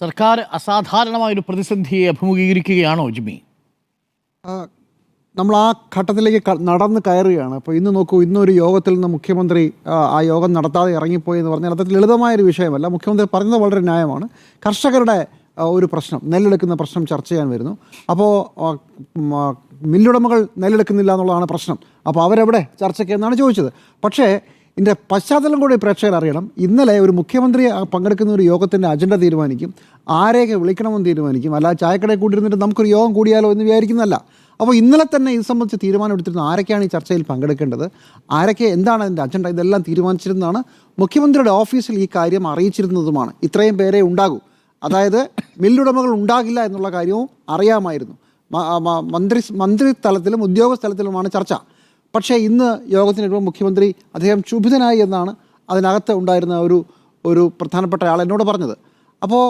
സർക്കാർ അസാധാരണമായൊരു പ്രതിസന്ധിയെ അഭിമുഖീകരിക്കുകയാണോ ജിമ്മി ആ, നമ്മൾ ആ ഘട്ടത്തിലേക്ക് നടന്ന് കയറുകയാണ്. അപ്പോൾ ഇന്ന് നോക്കൂ ഇന്നൊരു യോഗത്തിൽ നിന്ന് മുഖ്യമന്ത്രി ആ, യോഗം നടത്താതെ ഇറങ്ങിപ്പോയി എന്ന് പറഞ്ഞാൽ അത്ര ലളിതമായൊരു വിഷയമല്ല. മുഖ്യമന്ത്രി പറഞ്ഞത് വളരെ ന്യായമാണ്. കർഷകരുടെ ഒരു പ്രശ്നം നെല്ലെടുക്കുന്ന പ്രശ്നം ചർച്ച ചെയ്യാൻ വരുന്നു. അപ്പോൾ മില്ലുടമകൾ നെല്ലെടുക്കുന്നില്ല എന്നുള്ളതാണ് പ്രശ്നം. അപ്പോൾ അവരെവിടെ ചർച്ചയ്ക്ക് എന്നാണ് ചോദിച്ചത്. പക്ഷേ ഇതിന്റെ പശ്ചാത്തലം കൂടി പ്രേക്ഷകർ അറിയണം. ഇന്നലെ ഒരു മുഖ്യമന്ത്രി പങ്കെടുക്കുന്ന ഒരു യോഗത്തിന്റെ അജണ്ട തീരുമാനിക്കും. ആരെയൊക്കെ വിളിക്കണമെന്ന് തീരുമാനിക്കും. അല്ലാതെ ചായക്കടയിൽ കൂട്ടിയിരുന്നിട്ട് നമുക്കൊരു യോഗം കൂടിയാലോ എന്ന് വിചാരിക്കുന്നതല്ല. അപ്പോൾ ഇന്നലെ തന്നെ ഇത് സംബന്ധിച്ച് തീരുമാനം എടുത്തിരുന്നു ആരൊക്കെയാണ് ഈ ചർച്ചയിൽ പങ്കെടുക്കേണ്ടത്? ആരൊക്കെ എന്താണ് അതിന്റെ അജണ്ട? ഇതെല്ലാം തീരുമാനിച്ചിരുന്നതാണ് മുഖ്യമന്ത്രിയുടെ ഓഫീസിൽ ഈ കാര്യം അറിയിച്ചിരുന്നതുമാണ്. ഇത്രയും പേരെ ഉണ്ടാകൂ. അതായത് മില്ലുടമകൾ ഉണ്ടാകില്ല എന്നുള്ള കാര്യവും അറിയാമായിരുന്നു. മന്ത്രി മന്ത്രി തലത്തിലും ഉദ്യോഗസ്ഥലത്തിലുമാണ് ചർച്ച. പക്ഷേ ഇന്ന് യോഗത്തിന് വരുമ്പോൾ മുഖ്യമന്ത്രി അദ്ദേഹം ക്ഷുഭിതനായി എന്നാണ് അതിനകത്ത് ഉണ്ടായിരുന്ന ഒരു ഒരു പ്രധാനപ്പെട്ട ആൾ എന്നോട് പറഞ്ഞത്. അപ്പോൾ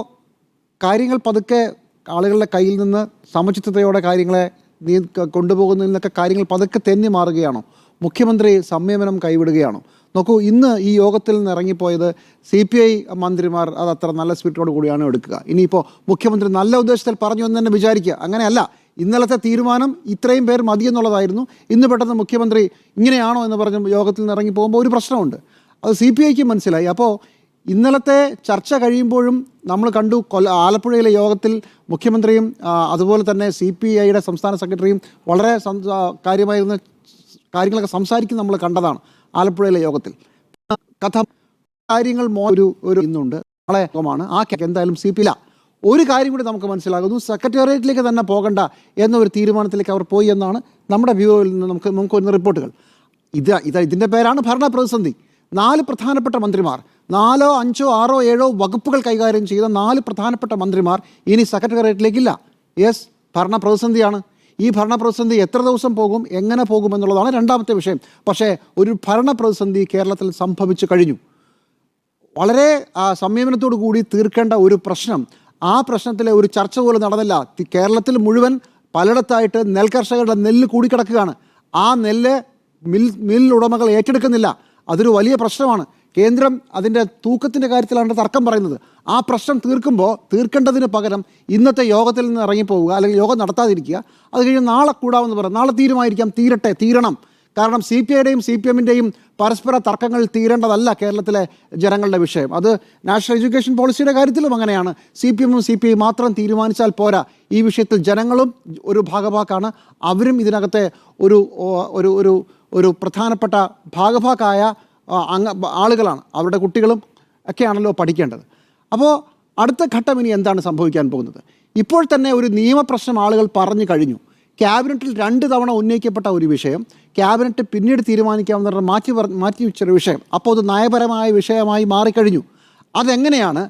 കാര്യങ്ങൾ പതുക്കെ ആളുകളുടെ കയ്യിൽ നിന്ന് സമചിത്തതയോടെ കാര്യങ്ങളെ നീ കൊണ്ടുപോകുന്നതിൽ നിന്നൊക്കെ കാര്യങ്ങൾ പതുക്കെ തെന്നി മാറുകയാണോ? മുഖ്യമന്ത്രി സംയമനം കൈവിടുകയാണോ? നോക്കൂ ഇന്ന് ഈ യോഗത്തിൽ നിന്ന് ഇറങ്ങിപ്പോയത് സി പി ഐ മന്ത്രിമാർ അത് അത്ര നല്ല സ്പിരിറ്റോട് കൂടിയാണ് എടുക്കുക. ഇനിയിപ്പോൾ മുഖ്യമന്ത്രി നല്ല ഉദ്ദേശത്തിൽ പറഞ്ഞു എന്ന് തന്നെ വിചാരിക്കുക. അങ്ങനെയല്ല. ഇന്നലത്തെ തീരുമാനം ഇത്രയും പേർ മതി എന്നുള്ളതായിരുന്നു. ഇന്ന് പെട്ടെന്ന് മുഖ്യമന്ത്രി ഇങ്ങനെയാണോ എന്ന് പറഞ്ഞ് യോഗത്തിൽ നിന്ന് ഇറങ്ങി പോകുമ്പോൾ ഒരു പ്രശ്നമുണ്ട്. അത് സി പി ഐക്ക് മനസ്സിലായി. അപ്പോൾ ഇന്നലത്തെ ചർച്ച കഴിയുമ്പോഴും നമ്മൾ കണ്ടു കൊല്ല ആലപ്പുഴയിലെ യോഗത്തിൽ മുഖ്യമന്ത്രിയും അതുപോലെ തന്നെ സി പി ഐയുടെ സംസ്ഥാന സെക്രട്ടറിയും വളരെ കാര്യമായിരുന്ന കാര്യങ്ങളൊക്കെ സംസാരിക്കും നമ്മൾ കണ്ടതാണ് ആലപ്പുഴയിലെ യോഗത്തിൽ. കഥ കാര്യങ്ങൾ ഒരു ഒരു ഇന്നുണ്ട്. നാളെ ആ എന്തായാലും സി പി ഇല്ല ഒരു കാര്യം കൂടി നമുക്ക് മനസ്സിലാകുന്നു. സെക്രട്ടേറിയറ്റിലേക്ക് തന്നെ പോകണ്ട എന്നൊരു തീരുമാനത്തിലേക്ക് അവർ പോയി എന്നാണ് നമ്മുടെ വ്യൂവിൽ നിന്ന് നമുക്ക് നമുക്ക് വരുന്ന റിപ്പോർട്ടുകൾ. ഇത് ഇത് ഇതിന്റെ പേരാണ് ഭരണ പ്രതിസന്ധി. നാല് പ്രധാനപ്പെട്ട മന്ത്രിമാർ നാലോ അഞ്ചോ ആറോ ഏഴോ വകുപ്പുകൾ കൈകാര്യം ചെയ്ത നാല് പ്രധാനപ്പെട്ട മന്ത്രിമാർ ഇനി സെക്രട്ടേറിയറ്റിലേക്കില്ല. യെസ് ഭരണ പ്രതിസന്ധിയാണ്. ഈ ഭരണ പ്രതിസന്ധി എത്ര ദിവസം പോകും എങ്ങനെ പോകും എന്നുള്ളതാണ് രണ്ടാമത്തെ വിഷയം. പക്ഷേ ഒരു ഭരണ പ്രതിസന്ധി കേരളത്തിൽ സംഭവിച്ചു കഴിഞ്ഞു. വളരെ സംയമനത്തോടു കൂടി തീർക്കേണ്ട ഒരു പ്രശ്നം ആ പ്രശ്നത്തിലെ ഒരു ചർച്ച പോലും നടന്നില്ല. കേരളത്തിൽ മുഴുവൻ പലയിടത്തായിട്ട് നെൽകർഷകരുടെ നെല്ല് കൂടിക്കിടക്കുകയാണ്. ആ നെല്ല് മിൽ മിൽ ഉടമകൾ ഏറ്റെടുക്കുന്നില്ല. അതൊരു വലിയ പ്രശ്നമാണ്. കേന്ദ്രം അതിന്റെ തൂക്കത്തിന്റെ കാര്യത്തിലാണ് തർക്കം പറയുന്നത്. ആ പ്രശ്നം തീർക്കുമ്പോൾ തീർക്കേണ്ടതിന് പകരം ഇന്നത്തെ യോഗത്തിൽ നിന്ന് ഇറങ്ങിപ്പോവുക അല്ലെങ്കിൽ യോഗം നടത്താതിരിക്കുക അത് കഴിഞ്ഞ് നാളെ കൂടാമെന്ന് പറയാം. നാളെ തീരുമാനിക്കാം തീരട്ടെ തീരണം. കാരണം സി പി ഐയുടെയും സി പി എമ്മിന്റെയും പരസ്പര തർക്കങ്ങൾ തീരേണ്ടതല്ല കേരളത്തിലെ ജനങ്ങളുടെ വിഷയം. അത് നാഷണൽ എഡ്യൂക്കേഷൻ പോളിസിയുടെ കാര്യത്തിലും അങ്ങനെയാണ്. സി പി എമ്മും സി പി ഐ മാത്രം തീരുമാനിച്ചാൽ പോരാ. ഈ വിഷയത്തിൽ ജനങ്ങളും ഒരു ഭാഗഭാക്കാണ് അവരും ഇതിനകത്തെ ഒരു ഒരു ഒരു ഒരു പ്രധാനപ്പെട്ട ഭാഗഭാക്കായ അംഗ ആളുകളാണ്. അവരുടെ കുട്ടികളും ഒക്കെയാണല്ലോ പഠിക്കേണ്ടത്. അപ്പോൾ അടുത്ത ഘട്ടം ഇനി എന്താണ് സംഭവിക്കാൻ പോകുന്നത്? ഇപ്പോൾ തന്നെ ഒരു നിയമപ്രശ്നം ആളുകൾ പറഞ്ഞു കഴിഞ്ഞു. ക്യാബിനറ്റിൽ രണ്ട് തവണ ഉന്നയിക്കപ്പെട്ട ഒരു വിഷയം ക്യാബിനറ്റ് പിന്നീട് തീരുമാനിക്കാമെന്ന് പറഞ്ഞ് മാറ്റി മാറ്റി വെച്ചൊരു വിഷയം. അപ്പോൾ അത് നയപരമായ വിഷയമായി മാറിക്കഴിഞ്ഞു. അതെങ്ങനെയാണ്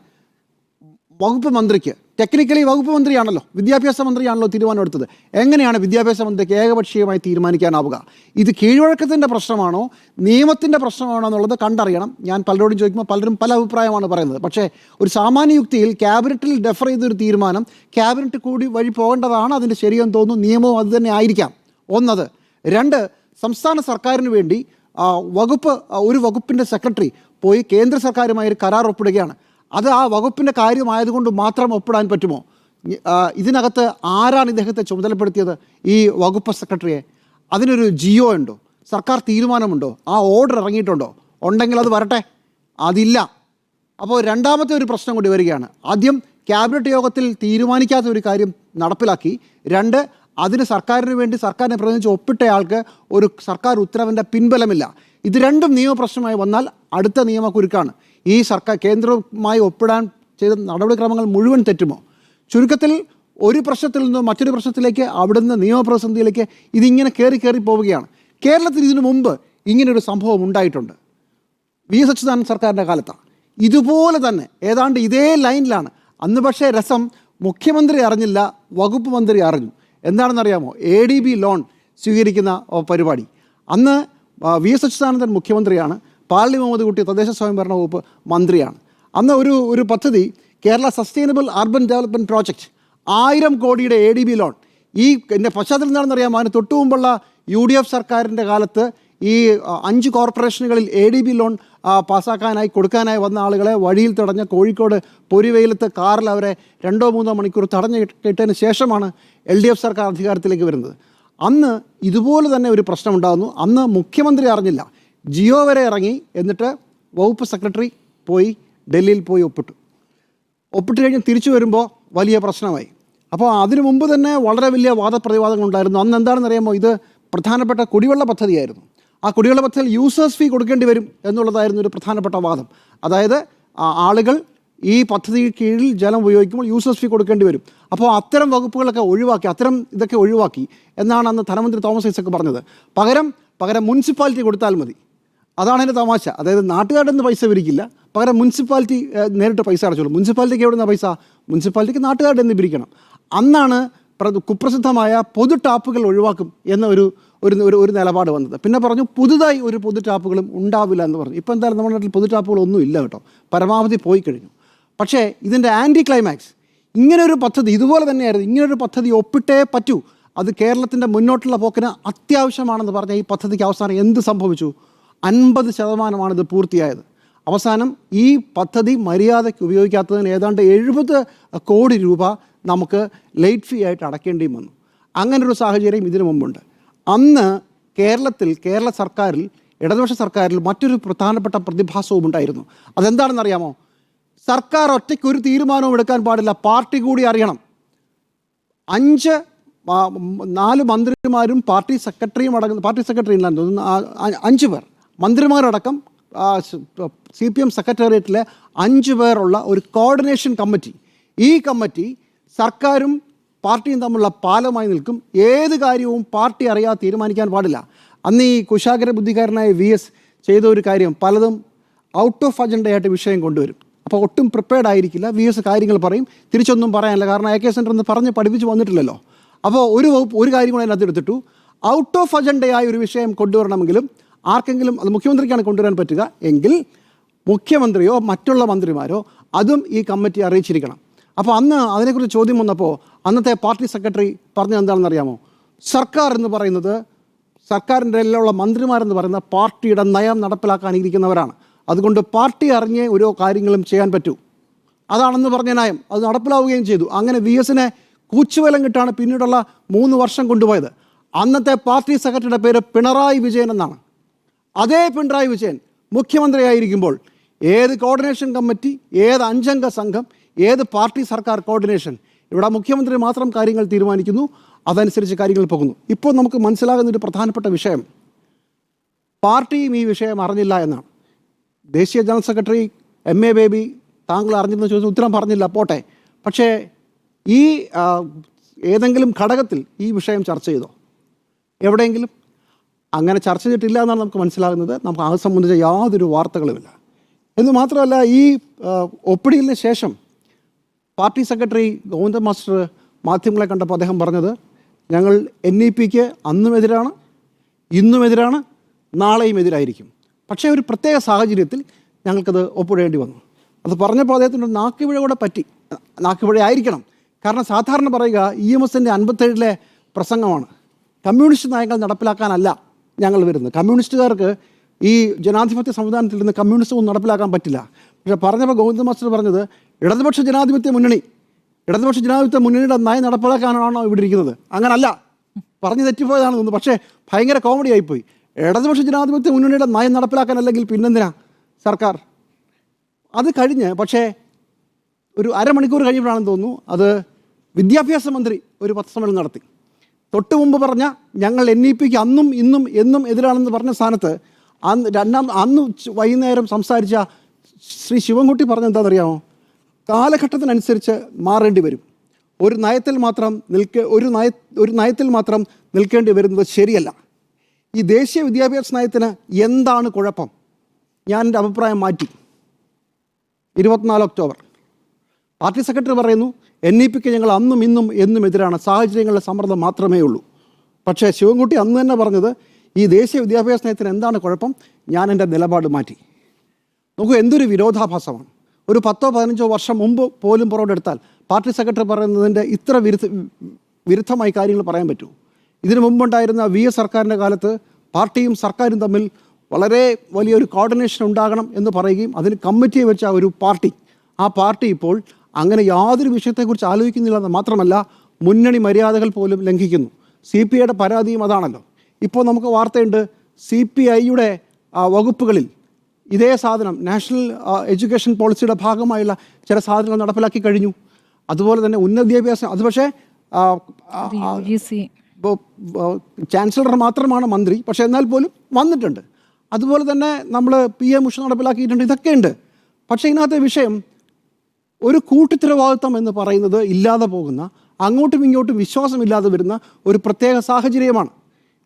വകുപ്പ് മന്ത്രിക്ക് ടെക്നിക്കലി വകുപ്പ് മന്ത്രിയാണല്ലോ വിദ്യാഭ്യാസ മന്ത്രിയാണല്ലോ തീരുമാനം എടുത്തത് എങ്ങനെയാണ് വിദ്യാഭ്യാസ മന്ത്രിക്ക് ഏകപക്ഷീയമായി തീരുമാനിക്കാനാവുക? ഇത് കീഴ്വഴക്കത്തിന്റെ പ്രശ്നമാണോ നിയമത്തിന്റെ പ്രശ്നമാണോ എന്നുള്ളത് കണ്ടറിയണം. ഞാൻ പലരോടും ചോദിക്കുമ്പോൾ പലരും പല അഭിപ്രായമാണ് പറയുന്നത്. പക്ഷേ ഒരു സാമാന്യ യുക്തിയിൽ ക്യാബിനറ്റിൽ ഡെഫർ ചെയ്തൊരു തീരുമാനം ക്യാബിനറ്റ് കൂടി വഴി പോകേണ്ടതാണ് അതിന്റെ ശരിയെന്ന് തോന്നുന്നു നിയമവും അത് തന്നെ ആയിരിക്കാം. ഒന്നത്. രണ്ട് സംസ്ഥാന സർക്കാരിന് വേണ്ടി വകുപ്പ് ഒരു വകുപ്പിന്റെ സെക്രട്ടറി പോയി കേന്ദ്ര സർക്കാരുമായി ഒരു കരാർ ഒപ്പിടുകയാണ്. അത് ആ വകുപ്പിന്റെ കാര്യമായതുകൊണ്ട് മാത്രം ഒപ്പിടാൻ പറ്റുമോ? ഇതിനകത്ത് ആരാണ് ഇദ്ദേഹത്തെ ചുമതലപ്പെടുത്തിയത്? ഈ വകുപ്പ് സെക്രട്ടറിയെ. അതിനൊരു ജിയോ ഉണ്ടോ? സർക്കാർ തീരുമാനമുണ്ടോ? ആ ഓർഡർ ഇറങ്ങിയിട്ടുണ്ടോ? ഉണ്ടെങ്കിൽ അത് വരട്ടെ. അതില്ല. അപ്പോൾ രണ്ടാമത്തെ ഒരു പ്രശ്നം കൂടി വരികയാണ്. ആദ്യം ക്യാബിനറ്റ് യോഗത്തിൽ തീരുമാനിക്കാത്ത ഒരു കാര്യം നടപ്പിലാക്കി. രണ്ട് അതിന് സർക്കാരിന് വേണ്ടി സർക്കാരിനെ പ്രതിനിധിച്ച് ഒപ്പിട്ടയാൾക്ക് ഒരു സർക്കാർ ഉത്തരവിന്റെ പിൻബലമില്ല. ഇത് രണ്ടും നിയമപ്രശ്നമായി വന്നാൽ അടുത്ത നിയമക്കുരുക്കാണ്. ഈ സർക്കാർ കേന്ദ്രവുമായി ഒപ്പിടാൻ ചെയ്ത നടപടിക്രമങ്ങൾ മുഴുവൻ തെറ്റുമോ? ചുരുക്കത്തിൽ ഒരു പ്രശ്നത്തിൽ നിന്ന് മറ്റൊരു പ്രശ്നത്തിലേക്ക് അവിടുന്ന് നിയമപ്രതിസന്ധിയിലേക്ക് ഇതിങ്ങനെ കയറി കയറി പോവുകയാണ്. കേരളത്തിൽ ഇതിനു മുമ്പ് ഇങ്ങനൊരു സംഭവം ഉണ്ടായിട്ടുണ്ട്. വി എസ് അച്യുതാനന്ദ സർക്കാരിന്റെ കാലത്താണ് ഇതുപോലെ തന്നെ ഏതാണ്ട് ഇതേ ലൈനിലാണ്. അന്ന് പക്ഷേ രസം മുഖ്യമന്ത്രി അറിഞ്ഞില്ല വകുപ്പ് മന്ത്രി അറിഞ്ഞു. എന്താണെന്നറിയാമോ? എ ഡി ബി ലോൺ സ്വീകരിക്കുന്ന പരിപാടി. അന്ന് വി എസ് അച്യുതാനന്ദൻ മുഖ്യമന്ത്രിയാണ്. പാർലി മുഹമ്മദ് കുട്ടി തദ്ദേശ സ്വയംഭരണ വകുപ്പ് മന്ത്രിയാണ്. അന്ന് ഒരു ഒരു പദ്ധതി Kerala sustainable urban development project ആയിരം കോടിയുടെ എ ഡി ബി ലോൺ ഈ എന്റെ പശ്ചാത്തലം എന്താണെന്ന് അറിയാമോ അതിന് തൊട്ടു മുമ്പുള്ള യു ഡി എഫ് സർക്കാരിന്റെ കാലത്ത് ഈ അഞ്ച് കോർപ്പറേഷനുകളിൽ എ ഡി ബി ലോൺ പാസ്സാക്കാനായി കൊടുക്കാനായി വന്ന ആളുകളെ വഴിയിൽ തടഞ്ഞ കോഴിക്കോട് പൊരിവെയിലത്ത് കാറിൽ അവരെ രണ്ടോ മൂന്നോ മണിക്കൂർ തടഞ്ഞു കിട്ടതിന് ശേഷമാണ് എൽ ഡി എഫ് സർക്കാർ അധികാരത്തിലേക്ക് വരുന്നത്. അന്ന് ഇതുപോലെ തന്നെ ഒരു പ്രശ്നമുണ്ടാകുന്നു. അന്ന് മുഖ്യമന്ത്രി അറിഞ്ഞില്ല. ജിയോ വരെ ഇറങ്ങി എന്നിട്ട് വകുപ്പ് സെക്രട്ടറി പോയി ഡൽഹിയിൽ പോയി ഒപ്പിട്ടു. ഒപ്പിട്ട് കഴിഞ്ഞ് തിരിച്ചു വരുമ്പോൾ വലിയ പ്രശ്നമായി. അപ്പോൾ അതിനു മുമ്പ് തന്നെ വളരെ വലിയ വാദപ്രതിവാദങ്ങൾ ഉണ്ടായിരുന്നു. അന്ന് എന്താണെന്ന് അറിയാമോ? ഇത് പ്രധാനപ്പെട്ട കുടിവെള്ള പദ്ധതിയായിരുന്നു. ആ കുടിവെള്ള പദ്ധതിയിൽ യൂസേഴ്സ് ഫീ കൊടുക്കേണ്ടി വരും എന്നുള്ളതായിരുന്നു ഒരു പ്രധാനപ്പെട്ട വാദം. അതായത് ആളുകൾ ഈ പദ്ധതി കീഴിൽ ജലം ഉപയോഗിക്കുമ്പോൾ യൂസേഴ്സ് ഫീ കൊടുക്കേണ്ടി വരും. അപ്പോൾ അത്തരം വകുപ്പുകളൊക്കെ ഒഴിവാക്കി അത്തരം ഇതൊക്കെ ഒഴിവാക്കി എന്നാണ് അന്ന് ധനമന്ത്രി തോമസ് ഐസക്ക് പറഞ്ഞത്. പകരം പകരം മുനിസിപ്പാലിറ്റി കൊടുത്താൽ മതി. അതാണ് എന്റെ തമാശ. അതായത് നാട്ടുകാരുടെ നിന്ന് പൈസ പിരിക്കില്ല പകരം മുനിസിപ്പാലിറ്റി നേരിട്ട് പൈസ അടച്ചോളൂ. മുനിസിപ്പാലിറ്റിക്ക് എവിടെ നിന്നാണ് പൈസ? മുനിസിപ്പാലിറ്റിക്ക് നാട്ടുകാരുടെ നിന്ന് പിരിക്കണം അന്നാണ് പ്ര- കുപ്രസിദ്ധമായ പൊതു ടാപ്പുകൾ ഒഴിവാക്കും എന്ന ഒരു ഒരു ഒരു ഒരു നിലപാട് വന്നത്. പിന്നെ പറഞ്ഞു പുതുതായി ഒരു പൊതു ടാപ്പുകളും ഉണ്ടാവില്ല എന്ന് പറഞ്ഞു. ഇപ്പോൾ എന്തായാലും നമ്മുടെ നാട്ടിൽ പൊതു ടാപ്പുകളൊന്നും ഇല്ല കേട്ടോ. പരമാവധി പോയി കഴിഞ്ഞു. പക്ഷേ ഇതിന്റെ ആന്റി ക്ലൈമാക്സ് ഇങ്ങനൊരു പദ്ധതി ഇതുപോലെ തന്നെയായിരുന്നു. ഇങ്ങനൊരു പദ്ധതി ഒപ്പിട്ടേ പറ്റൂ. അത് കേരളത്തിന്റെ മുന്നോട്ടുള്ള പോക്കിന് അത്യാവശ്യമാണെന്ന് പറഞ്ഞ ഈ പദ്ധതിക്ക് അവസാനം എന്ത് സംഭവിച്ചു? അൻപത് ശതമാനമാണ് ഇത് പൂർത്തിയായത്. അവസാനം ഈ പദ്ധതി മര്യാദയ്ക്ക് ഉപയോഗിക്കാത്തതിന് ഏതാണ്ട് എഴുപത് കോടി രൂപ നമുക്ക് ലേറ്റ് ഫീ ആയിട്ട് അടയ്ക്കേണ്ടിയും വന്നു. അങ്ങനൊരു സാഹചര്യം ഇതിനു മുമ്പുണ്ട്. അന്ന് കേരളത്തിൽ കേരള സർക്കാരിൽ ഇടതുപക്ഷ സർക്കാരിൽ മറ്റൊരു പ്രധാനപ്പെട്ട പ്രതിഭാസവും ഉണ്ടായിരുന്നു. അതെന്താണെന്നറിയാമോ? സർക്കാർ ഒറ്റയ്ക്ക് ഒരു തീരുമാനവും എടുക്കാൻ പാടില്ല. പാർട്ടി കൂടി അറിയണം. അഞ്ച് നാല് മന്ത്രിമാരും പാർട്ടി സെക്രട്ടറിയും അടങ്ങുന്ന പാർട്ടി സെക്രട്ടറി ഇല്ലാന്ന് അഞ്ച് പേർ. മന്ത്രിമാരടക്കം സി പി എം സെക്രട്ടേറിയറ്റിലെ അഞ്ച് പേരുള്ള ഒരു കോർഡിനേഷൻ കമ്മിറ്റി ഈ കമ്മിറ്റി സർക്കാരും പാർട്ടിയും തമ്മിലുള്ള പാലമായി നിൽക്കും. ഏത് കാര്യവും പാർട്ടി അറിയാതെ തീരുമാനിക്കാൻ പാടില്ല. അന്ന് ഈ കുശാഗ്ര ബുദ്ധിക്കാരനായ വി എസ് ചെയ്ത ഒരു കാര്യം പലതും ഔട്ട് ഓഫ് അജണ്ടയായിട്ട് വിഷയം കൊണ്ടുവരും. അപ്പോൾ ഒട്ടും പ്രിപ്പയർഡ് ആയിരിക്കില്ല. വി എസ് കാര്യങ്ങൾ പറയും. തിരിച്ചൊന്നും പറയാനില്ല. കാരണം എ കെ സെന്ററിൽ നിന്ന് പറഞ്ഞ് പഠിപ്പിച്ച് വന്നിട്ടില്ലല്ലോ. അപ്പോൾ ഒരു വകുപ്പ് ഒരു കാര്യം കൂടെ അതിനകത്ത് എടുത്തിട്ടു. ഔട്ട് ഓഫ് അജണ്ടയായ ഒരു വിഷയം കൊണ്ടുവരണമെങ്കിലും ആർക്കെങ്കിലും അത് മുഖ്യമന്ത്രിക്കാണ് കൊണ്ടുവരാൻ പറ്റുക എങ്കിൽ മുഖ്യമന്ത്രിയോ മറ്റുള്ള മന്ത്രിമാരോ അതും ഈ കമ്മിറ്റി അറിയിച്ചിരിക്കണം. അപ്പോൾ അന്ന് അതിനെക്കുറിച്ച് ചോദ്യം വന്നപ്പോൾ അന്നത്തെ പാർട്ടി സെക്രട്ടറി പറഞ്ഞത് എന്താണെന്ന് അറിയാമോ? സർക്കാർ എന്ന് പറയുന്നത് സർക്കാരിന്റെ എല്ലാം മന്ത്രിമാരെന്ന് പറയുന്ന പാർട്ടിയുടെ നയം നടപ്പിലാക്കാൻ ഇരിക്കുന്നവരാണ് അതുകൊണ്ട് പാർട്ടി അറിഞ്ഞേ ഓരോ കാര്യങ്ങളും ചെയ്യാൻ പറ്റൂ. അതാണെന്ന് പറഞ്ഞ നയം. അത് നടപ്പിലാവുകയും ചെയ്തു. അങ്ങനെ വി എസിനെ കൂച്ചുവലം കിട്ടാണ് പിന്നീടുള്ള മൂന്ന് വർഷം കൊണ്ടുപോയത്. അന്നത്തെ പാർട്ടി സെക്രട്ടറിയുടെ പേര് പിണറായി വിജയൻ എന്നാണ്. അതേ പിണറായി വിജയൻ മുഖ്യമന്ത്രിയായിരിക്കുമ്പോൾ ഏത് കോർഡിനേഷൻ കമ്മിറ്റി ഏത് അഞ്ചംഗ സംഘം ഏത് പാർട്ടി സർക്കാർ കോർഡിനേഷൻ ഇവിടെ മുഖ്യമന്ത്രി മാത്രം കാര്യങ്ങൾ തീരുമാനിക്കുന്നു അതനുസരിച്ച് കാര്യങ്ങൾ പോകുന്നു. ഇപ്പോൾ നമുക്ക് മനസ്സിലാകുന്ന ഒരു പ്രധാനപ്പെട്ട വിഷയം. പാർട്ടിയും ഈ വിഷയം അറിഞ്ഞില്ല എന്നാണ്. ദേശീയ general secretary M A Baby താങ്കൾ അറിഞ്ഞിരുന്ന ചോദിച്ചു ഉത്തരം പറഞ്ഞില്ല പോട്ടെ. പക്ഷേ ഈ ഏതെങ്കിലും ഘടകത്തിൽ ഈ വിഷയം ചർച്ച ചെയ്തോ? എവിടെയെങ്കിലും? അങ്ങനെ ചർച്ച ചെയ്തിട്ടില്ല എന്നാണ് നമുക്ക് മനസ്സിലാകുന്നത്. നമുക്ക് അത് സംബന്ധിച്ച യാതൊരു വാർത്തകളുമില്ല. എന്ന് മാത്രമല്ല ഈ ഒപ്പിടിയിലിന് ശേഷം പാർട്ടി സെക്രട്ടറി ഗോവിന്ദ മാസ്റ്റർ മാധ്യമങ്ങളെ കണ്ടപ്പോൾ അദ്ദേഹം പറഞ്ഞത് ഞങ്ങൾ എൻ ഇ പിക്ക് അന്നും എതിരാണ് ഇന്നും എതിരാണ് നാളെയും എതിരായിരിക്കും പക്ഷേ ഒരു പ്രത്യേക സാഹചര്യത്തിൽ ഞങ്ങൾക്കത് ഒപ്പിടേണ്ടി വന്നു. അത് പറഞ്ഞപ്പോൾ അദ്ദേഹത്തിന്റെ നാക്കുപിഴ കൂടെ പറ്റി. നാക്കുപിഴ ആയിരിക്കണം. കാരണം സാധാരണ പറയുക ഇ എം എസിന്റെ അൻപത്തേഴിലെ പ്രസംഗമാണ്. കമ്മ്യൂണിസ്റ്റ് നയങ്ങൾ നടപ്പിലാക്കാനല്ല. ഞങ്ങൾ വരുന്നത്. കമ്മ്യൂണിസ്റ്റുകാർക്ക് ഈ ജനാധിപത്യ സംവിധാനത്തിൽ നിന്ന് കമ്മ്യൂണിസ്റ്റ് ഒന്നും നടപ്പിലാക്കാൻ പറ്റില്ല. പക്ഷേ പറഞ്ഞപ്പോൾ ഗോവിന്ദ മാസ്റ്റർ പറഞ്ഞത് ഇടതുപക്ഷ ജനാധിപത്യ മുന്നണി ഇടതുപക്ഷ ജനാധിപത്യ മുന്നണിയുടെ നയം നടപ്പിലാക്കാനാണോ ഇവിടെ ഇരിക്കുന്നത് അങ്ങനല്ല. പറഞ്ഞു തെറ്റിപ്പോയതാണ് തോന്നുന്നു. പക്ഷേ ഭയങ്കര കോമഡി ആയിപ്പോയി. ഇടതുപക്ഷ ജനാധിപത്യ മുന്നണിയുടെ നയം നടപ്പിലാക്കാനല്ലെങ്കിൽ പിന്നെന്തിനാ സർക്കാർ? അത് കഴിഞ്ഞ് പക്ഷേ ഒരു അരമണിക്കൂർ കഴിയുമ്പോഴാണെന്ന് തോന്നുന്നു. അത് വിദ്യാഭ്യാസ മന്ത്രി ഒരു പത്രസമ്മേളനം നടത്തി. തൊട്ട് മുമ്പ് പറഞ്ഞ ഞങ്ങൾ എൻ ഇ പിക്ക് അന്നും ഇന്നും എന്നും എതിരാണെന്ന് പറഞ്ഞ സ്ഥാനത്ത് അന്ന് രണ്ടാം അന്ന് വൈകുന്നേരം സംസാരിച്ച ശ്രീ ശിവൻകുട്ടി പറഞ്ഞ എന്താണെന്നറിയാമോ? കാലഘട്ടത്തിനനുസരിച്ച് മാറേണ്ടി വരും. ഒരു നയത്തിൽ മാത്രം നിൽക്ക ഒരു നയ ഒരു നയത്തിൽ മാത്രം നിൽക്കേണ്ടി വരുന്നത് ശരിയല്ല. ഈ ദേശീയ വിദ്യാഭ്യാസ നയത്തിന് എന്താണ് കുഴപ്പം? ഞാൻ എന്റെ അഭിപ്രായം മാറ്റി. ഇരുപത്തിനാല് ഒക്ടോബർ. പാർട്ടി സെക്രട്ടറി പറയുന്നു എൻ ഇ പിക്ക് ഞങ്ങൾ അന്നും ഇന്നും എന്നും എതിരാണ്. സാഹചര്യങ്ങളുടെ സമ്മർദ്ദം മാത്രമേ ഉള്ളൂ. പക്ഷേ ശിവൻകുട്ടി അന്ന് തന്നെ പറഞ്ഞത് ഈ ദേശീയ വിദ്യാഭ്യാസ നയത്തിന് എന്താണ് കുഴപ്പം? ഞാൻ എന്റെ നിലപാട് മാറ്റി. നോക്കൂ എന്തൊരു വിരോധാഭാസമാണ്. ഒരു പത്തോ പതിനഞ്ചോ വർഷം മുമ്പ് പോലും പുറകെടുത്താൽ പാർട്ടി സെക്രട്ടറി പറയുന്നതിന്റെ ഇത്ര വിരുദ്ധ വിരുദ്ധമായി കാര്യങ്ങൾ പറയാൻ പറ്റൂ. ഇതിനു മുമ്പുണ്ടായിരുന്ന വി എസ് സർക്കാരിന്റെ കാലത്ത് പാർട്ടിയും സർക്കാരും തമ്മിൽ വളരെ വലിയൊരു കോർഡിനേഷൻ ഉണ്ടാകണം എന്ന് പറയുകയും അതിന് കമ്മിറ്റിയെ വെച്ച ഒരു പാർട്ടി ആ പാർട്ടി ഇപ്പോൾ അങ്ങനെ യാതൊരു വിഷയത്തെക്കുറിച്ച് ആലോചിക്കുന്നില്ല എന്ന് മാത്രമല്ല മുന്നണി മര്യാദകൾ പോലും ലംഘിക്കുന്നു. സി പി ഐയുടെ പരാതിയും അതാണല്ലോ. ഇപ്പോൾ നമുക്ക് വാർത്തയുണ്ട് സി പി ഐയുടെ വകുപ്പുകളിൽ ഇതേ സാധനം നാഷണൽ എഡ്യൂക്കേഷൻ പോളിസിയുടെ ഭാഗമായുള്ള ചില സാധനങ്ങൾ നടപ്പിലാക്കി കഴിഞ്ഞു. അതുപോലെ തന്നെ ഉന്നത വിദ്യാഭ്യാസം അത് പക്ഷേ ചാൻസലർ മാത്രമാണ് മന്ത്രി പക്ഷേ എന്നാൽ പോലും വന്നിട്ടുണ്ട്. അതുപോലെ തന്നെ നമ്മൾ പി എം ഉഷ നടപ്പിലാക്കിയിട്ടുണ്ട് ഇതൊക്കെയുണ്ട്. പക്ഷേ ഇതിനകത്തെ വിഷയം ഒരു കൂട്ടുത്തരവാദിത്വം എന്ന് പറയുന്നത് ഇല്ലാതെ പോകുന്ന അങ്ങോട്ടും ഇങ്ങോട്ടും വിശ്വാസമില്ലാതെ വരുന്ന ഒരു പ്രത്യേക സാഹചര്യമാണ്.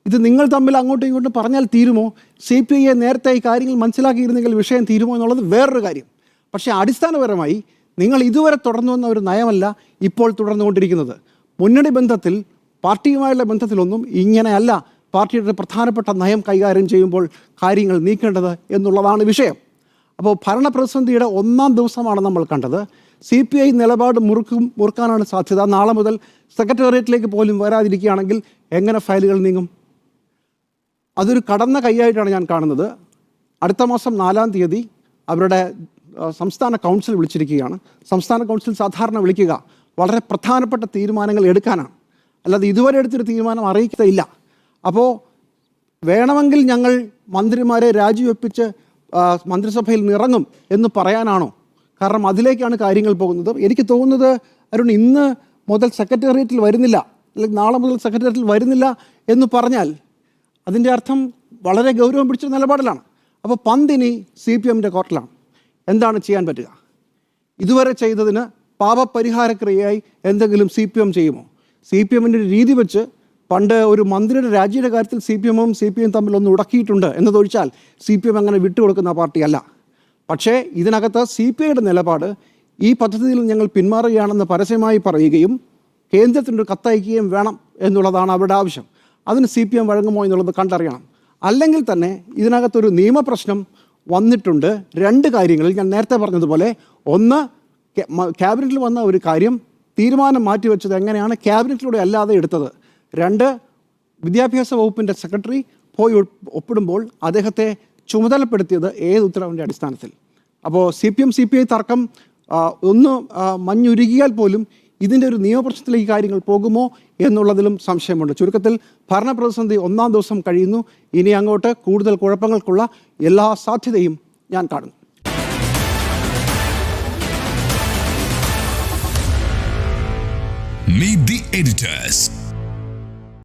ഇത് നിങ്ങൾ തമ്മിൽ അങ്ങോട്ടും ഇങ്ങോട്ടും പറഞ്ഞാൽ തീരുമോ? സി പി ഐയെ നേരത്തെ ഈ കാര്യങ്ങൾ മനസ്സിലാക്കിയിരുന്നെങ്കിൽ വിഷയം തീരുമോ എന്നുള്ളത് വേറൊരു കാര്യം. പക്ഷേ അടിസ്ഥാനപരമായി നിങ്ങൾ ഇതുവരെ തുടർന്നു വന്ന ഒരു നയമല്ല ഇപ്പോൾ തുടർന്നുകൊണ്ടിരിക്കുന്നത്. മുന്നണി ബന്ധത്തിൽ പാർട്ടിയുമായുള്ള ബന്ധത്തിലൊന്നും ഇങ്ങനെയല്ല. പാർട്ടിയുടെ പ്രധാനപ്പെട്ട നയം കൈകാര്യം ചെയ്യുമ്പോൾ കാര്യങ്ങൾ നീക്കേണ്ടത് എന്നുള്ളതാണ് വിഷയം. അപ്പോൾ ഭരണപ്രതിസന്ധിയുടെ ഒന്നാം ദിവസമാണ് നമ്മൾ കണ്ടത്. സി പി ഐ നിലപാട് മുറുക്കും മുറുക്കാനാണ് സാധ്യത. നാളെ മുതൽ സെക്രട്ടേറിയറ്റിലേക്ക് പോലും വരാതിരിക്കുകയാണെങ്കിൽ എങ്ങനെ ഫയലുകൾ നീങ്ങും? അതൊരു കടന്ന കൈയായിട്ടാണ് ഞാൻ കാണുന്നത്. അടുത്ത മാസം നാലാം തീയതി അവരുടെ സംസ്ഥാന കൗൺസിൽ വിളിച്ചിരിക്കുകയാണ്. സംസ്ഥാന കൗൺസിൽ സാധാരണ വിളിക്കുക. വളരെ പ്രധാനപ്പെട്ട തീരുമാനങ്ങൾ എടുക്കാനാണ്. അല്ലാതെ ഇതുവരെ എടുത്തൊരു തീരുമാനം അറിയിക്കത്തില്ല. അപ്പോൾ വേണമെങ്കിൽ ഞങ്ങൾ മന്ത്രിമാരെ രാജിവെപ്പിച്ച് മന്ത്രിസഭയിൽ നിറങ്ങും എന്ന് പറയാനാണോ? കാരണം അതിലേക്കാണ് കാര്യങ്ങൾ പോകുന്നത്. എനിക്ക് തോന്നുന്നത് അരുൺ ഇന്ന് മുതൽ സെക്രട്ടേറിയറ്റിൽ വരുന്നില്ല അല്ലെങ്കിൽ നാളെ മുതൽ സെക്രട്ടേറിയറ്റിൽ വരുന്നില്ല എന്ന് പറഞ്ഞാൽ അതിന്റെ അർത്ഥം വളരെ ഗൗരവം പിടിച്ച നിലപാടിലാണ്. അപ്പോൾ പന്തിനി സി പി എമ്മിന്റെ കോർട്ടിലാണ്. എന്താണ് ചെയ്യാൻ പറ്റുക? ഇതുവരെ ചെയ്തതിന് പാപപരിഹാരക്രിയയായി എന്തെങ്കിലും സി പി എം ചെയ്യുമോ? സി പി എമ്മിന്റെ രീതി വെച്ച് പണ്ട് ഒരു മന്ത്രിയുടെ രാജിയുടെ കാര്യത്തിൽ സി പി എമ്മും സി പി എം തമ്മിൽ ഒന്ന് ഉടക്കിയിട്ടുണ്ട് എന്നതൊഴിച്ചാൽ സി പി എം അങ്ങനെ വിട്ടുകൊടുക്കുന്ന പാർട്ടിയല്ല. പക്ഷേ ഇതിനകത്ത് സി പി ഐയുടെ നിലപാട് ഈ പദ്ധതിയിൽ ഞങ്ങൾ പിന്മാറുകയാണെന്ന് പരസ്യമായി പറയുകയും കേന്ദ്രത്തിനൊരു കത്തയക്കുകയും വേണം എന്നുള്ളതാണ് അവരുടെ ആവശ്യം. അതിന് സി പി എം വഴങ്ങുമോ എന്നുള്ളത് കണ്ടറിയണം. അല്ലെങ്കിൽ തന്നെ ഇതിനകത്തൊരു നിയമപ്രശ്നം വന്നിട്ടുണ്ട് രണ്ട് കാര്യങ്ങളിൽ ഞാൻ നേരത്തെ പറഞ്ഞതുപോലെ. ഒന്ന് ക്യാ- ക്യാബിനറ്റിൽ വന്ന ഒരു കാര്യം തീരുമാനം മാറ്റിവെച്ചത് എങ്ങനെയാണ്? ക്യാബിനറ്റിലൂടെ അല്ലാതെ എടുത്തത്. രണ്ട് വിദ്യാഭ്യാസ വകുപ്പിന്റെ സെക്രട്ടറി പോയി ഒപ്പ് ഒപ്പിടുമ്പോൾ അദ്ദേഹത്തെ ചുമതലപ്പെടുത്തിയത് ഏത് ഉത്തരവിന്റെ അടിസ്ഥാനത്തിൽ? അപ്പോൾ C P M C P I തർക്കം ഒന്ന് മഞ്ഞുരുകിയാൽ പോലും ഇതിന്റെ ഒരു നിയമപ്രശ്നത്തിലേക്ക് കാര്യങ്ങൾ പോകുമോ എന്നുള്ളതിലും സംശയമുണ്ട്. ചുരുക്കത്തിൽ ഭരണപ്രതിസന്ധി ഒന്നാം ദിവസം കഴിയുന്നു. ഇനി അങ്ങോട്ട് കൂടുതൽ കുഴപ്പങ്ങൾക്കുള്ള എല്ലാ സാധ്യതയും ഞാൻ കാണുന്നു. Meet the editors.